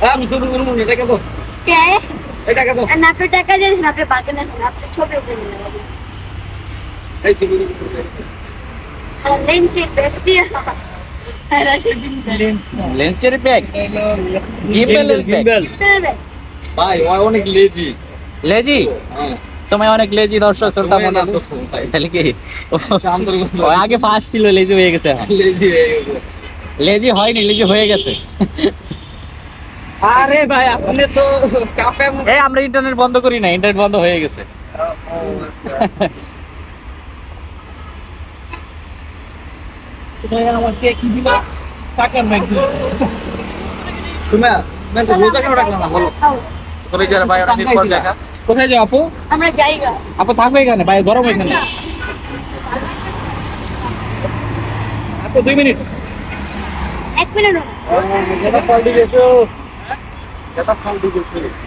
হ্যাঁ আমি শুরু করব কে? এটা কত আর আপনি টাকা দিয়েছেন আপনি ছবি উঠে নিলেন এই শুরু লেন্সের ব্যাগ দিয়ে আর সেদিন লেন্স না। লেন্সের ব্যাগ গিম্বেলের ব্যাগ ভাই ও অনেক লেজি লেজি হ্যাঁ। সময় অনেক লেজি দর্শক শ্রোতা মনে ভাই। তাহলে কি? আগে ফার্স্ট ছিল লেজি হয়ে গেছে। লেজি হয়ে গেছে। লেজি হয়নি লেজি হয়ে গেছে। আরে ভাই আপনি তো কাপে এই আমরা ইন্টারনেট বন্ধ করি না ইন্টারনেট বন্ধ হয়ে গেছে। কোথায় আপু? যাই আপু থাকবে এখানে ভাই গরম আপু দুই মিনিট। এক minute Catafalco tá do Rio